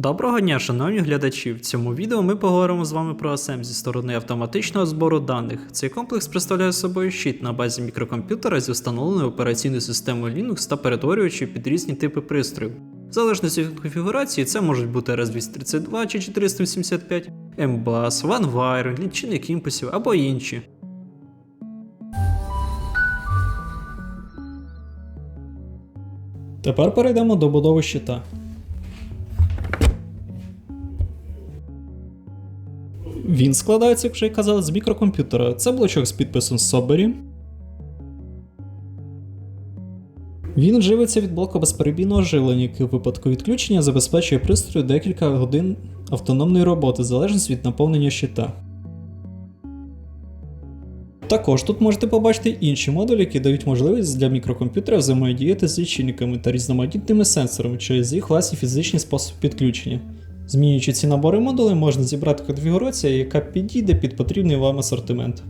Доброго дня, шановні глядачі! В цьому відео ми поговоримо з вами про ASM зі сторони автоматичного збору даних. Цей комплекс представляє собою щит на базі мікрокомп'ютера зі встановленою операційною системою Linux та перетворюючи під різні типи пристроїв. В залежності від конфігурації, це можуть бути RS-232 чи 485, MBUS, OneWire, лічильник імпульсів або інші. Тепер перейдемо до будови щита. Він складається, як вже й казали, з мікрокомп'ютера. Це блочок з підписом Собері. Він живиться від блоку безперебійного живлення, який у випадку відключення забезпечує пристрою декілька годин автономної роботи, в залежності від наповнення щита. Також тут можете побачити інші модулі, які дають можливість для мікрокомп'ютера взаємодіяти з лічильниками та різноманітними сенсорами через їх власні фізичні способи підключення. Змінюючи ці набори модулів, можна зібрати конфігурацію, яка підійде під потрібний вам асортимент.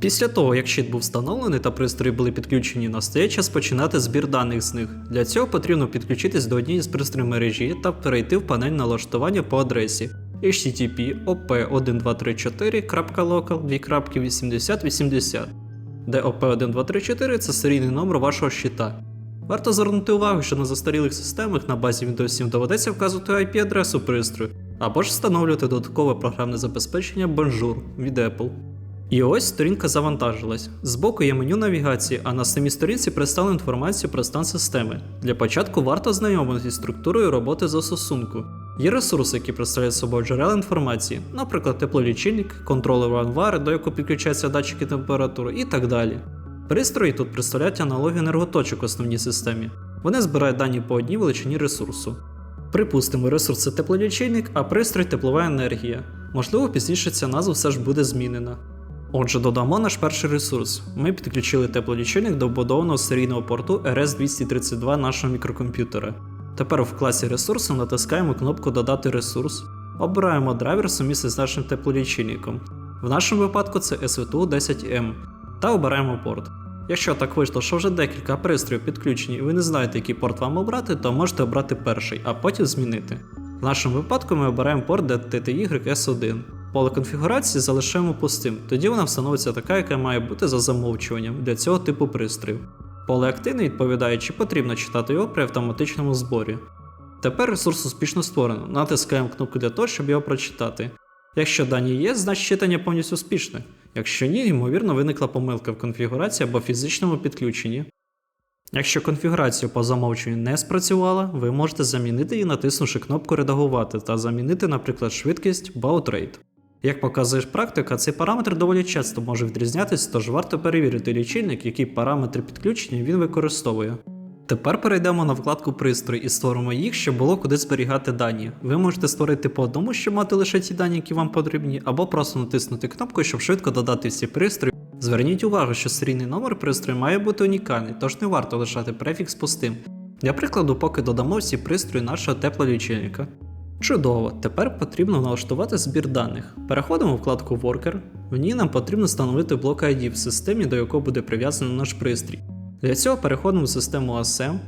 Після того, як щит був встановлений та пристрої були підключені, настає час починати збір даних з них. Для цього потрібно підключитись до однієї з пристроїв мережі та перейти в панель налаштування по адресі http op 1234local 28080 DOP123.4 це серійний номер вашого щита. Варто звернути увагу, що на застарілих системах на базі Windows 7 доведеться вказувати IP-адресу пристрою, або ж встановлювати додаткове програмне забезпечення Bonjour від Apple. І ось сторінка завантажилась. Збоку є меню навігації, а на самій сторінці представлена інформація про стан системи. Для початку варто ознайомитися з структурою роботи застосунку. Є ресурси, які представляють собою джерела інформації, наприклад, теплолічильник, контролер OneWire, до якого підключаються датчики температури і так далі. Пристрої тут представляють аналогію енерготочок в основній системі. Вони збирають дані по одній величині ресурсу. Припустимо, ресурс це теплолічильник, а пристрій теплова енергія. Можливо, пізніше ця назва все ж буде змінена. Отже, додамо наш перший ресурс. Ми підключили теплолічильник до вбудованого серійного порту RS232 нашого мікрокомп'ютера. Тепер в класі ресурсу натискаємо кнопку Додати ресурс, обираємо драйвер сумісний з нашим теплолічильником. В нашому випадку це SVTU 10M та обираємо порт. Якщо так вийшло, що вже декілька пристроїв підключені і ви не знаєте, який порт вам обрати, то можете обрати перший, а потім змінити. В нашому випадку ми обираємо порт DTY S1. Поле конфігурації залишаємо пустим, тоді вона встановиться така, яка має бути за замовчуванням для цього типу пристроїв. Поле активне відповідає, чи потрібно читати його при автоматичному зборі. Тепер ресурс успішно створено, натискаємо кнопку для того, щоб його прочитати. Якщо дані є, значить читання повністю успішне. Якщо ні, ймовірно, виникла помилка в конфігурації або фізичному підключенні. Якщо конфігурація по замовчуванню не спрацювала, ви можете замінити її, натиснувши кнопку Редагувати та замінити, наприклад, швидкість Baud Як показує практика, цей параметр доволі часто може відрізнятися, тож варто перевірити лічильник, які параметри підключення він використовує. Тепер перейдемо на вкладку пристрої і створимо їх, щоб було куди зберігати дані. Ви можете створити по одному, щоб мати лише ті дані, які вам потрібні, або просто натиснути кнопку, щоб швидко додати всі пристрої. Зверніть увагу, що серійний номер пристрою має бути унікальний, тож не варто лишати префікс пустим. Для прикладу, поки додамо всі пристрої нашого теплолічильника. Чудово, тепер потрібно налаштувати збір даних. Переходимо в вкладку Worker. В ній нам потрібно встановити блок ID в системі, до якого буде прив'язаний наш пристрій. Для цього переходимо в систему ASM,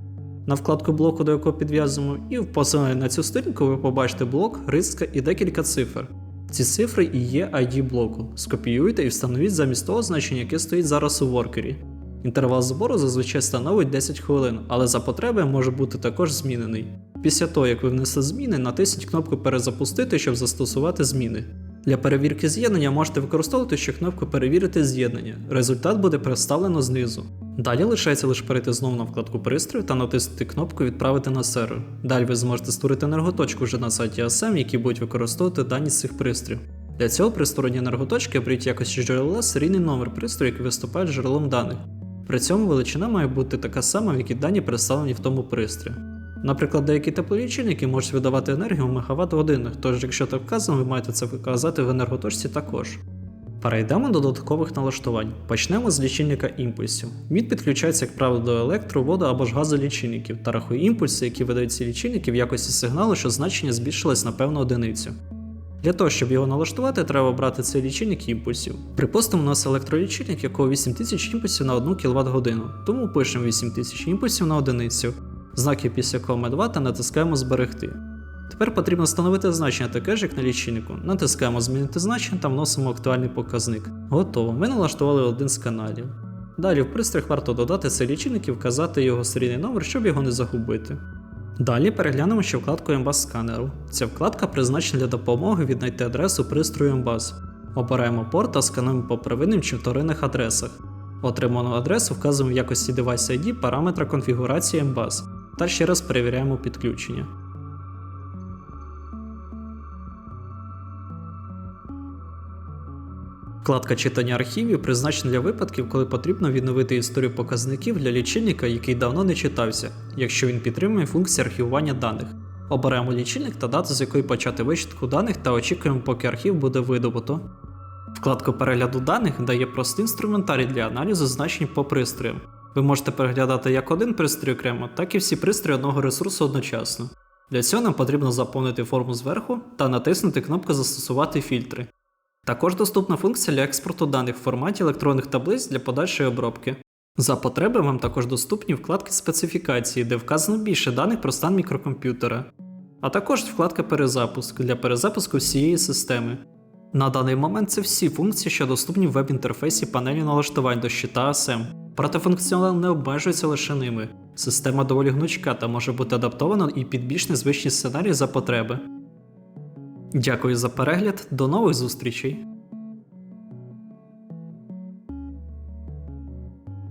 на вкладку блоку, до якого підв'язуємо, і в посиланні на цю сторінку ви побачите блок, риска і декілька цифр. Ці цифри і є ID блоку. Скопіюйте і встановіть замість того значення, яке стоїть зараз у воркері. Інтервал збору зазвичай становить 10 хвилин, але за потреби може бути також змінений. Після того, як ви внесли зміни, натисніть кнопку Перезапустити, щоб застосувати зміни. Для перевірки з'єднання можете використовувати ще кнопку Перевірити з'єднання. Результат буде представлено знизу. Далі лишається лише перейти знову на вкладку пристрою та натиснути кнопку Відправити на сервер. Далі ви зможете створити енерготочку вже на сайті ASM, які будуть використовувати дані з цих пристроїв. Для цього при створенні енерготочки оберіть якості джерела серійний номер пристрою, який виступає джерелом даних. При цьому величина має бути така сама, в якій дані представлені в тому пристрої. Наприклад, деякі теплолічильники можуть видавати енергію в мегаватт годинах, тож якщо так вказано, ви маєте це вказати в енерготочці також. Перейдемо до додаткових налаштувань. Почнемо з лічильника імпульсів. Він підключається, як правило, до електро, воду або ж газолічильників та рахує імпульси, які видають ці лічильники в якості сигналу, що значення збільшилось на певну одиницю. Для того, щоб його налаштувати, треба обрати цей лічильник імпульсів. Припустимо, у нас електролічильник, якого 8000 імпульсів на 1 кВт годину, тому пишемо 8000 імпульсів на одиницю. Знаки після коми 2 та натискаємо зберегти. Тепер потрібно встановити значення таке ж, як на лічильнику. Натискаємо змінити значення та вносимо актуальний показник. Готово, ми налаштували один з каналів. Далі в пристрій варто додати цей лічильник і вказати його серійний номер, щоб його не загубити. Далі переглянемо ще вкладку MBAS сканеру. Ця вкладка призначена для допомоги віднайти адресу пристрою MBAS. Обираємо порт та скануємо по первинним чи вторинних адресах. Отриману адресу вказуємо в якості Device ID параметра конфігурації MBAS та ще раз перевіряємо підключення. Вкладка читання архівів призначена для випадків, коли потрібно відновити історію показників для лічильника, який давно не читався, якщо він підтримує функцію архівування даних. Обираємо лічильник та дату, з якої почати вичитку даних та очікуємо, поки архів буде видобуто. Вкладка перегляду даних дає простий інструментарій для аналізу значень по пристроям. Ви можете переглядати як один пристрій окремо, так і всі пристрої одного ресурсу одночасно. Для цього нам потрібно заповнити форму зверху та натиснути кнопку Застосувати фільтри. Також доступна функція для експорту даних в форматі електронних таблиць для подальшої обробки. За потреби вам також доступні вкладки специфікації, де вказано більше даних про стан мікрокомп'ютера, а також вкладка Перезапуск для перезапуску всієї системи. На даний момент це всі функції, що доступні в веб-інтерфейсі панелі налаштувань до щита ASM. Проте функціонал не обмежується лише ними. Система доволі гнучка та може бути адаптована і під більш незвичні сценарії за потреби. Дякую за перегляд, до нових зустрічей!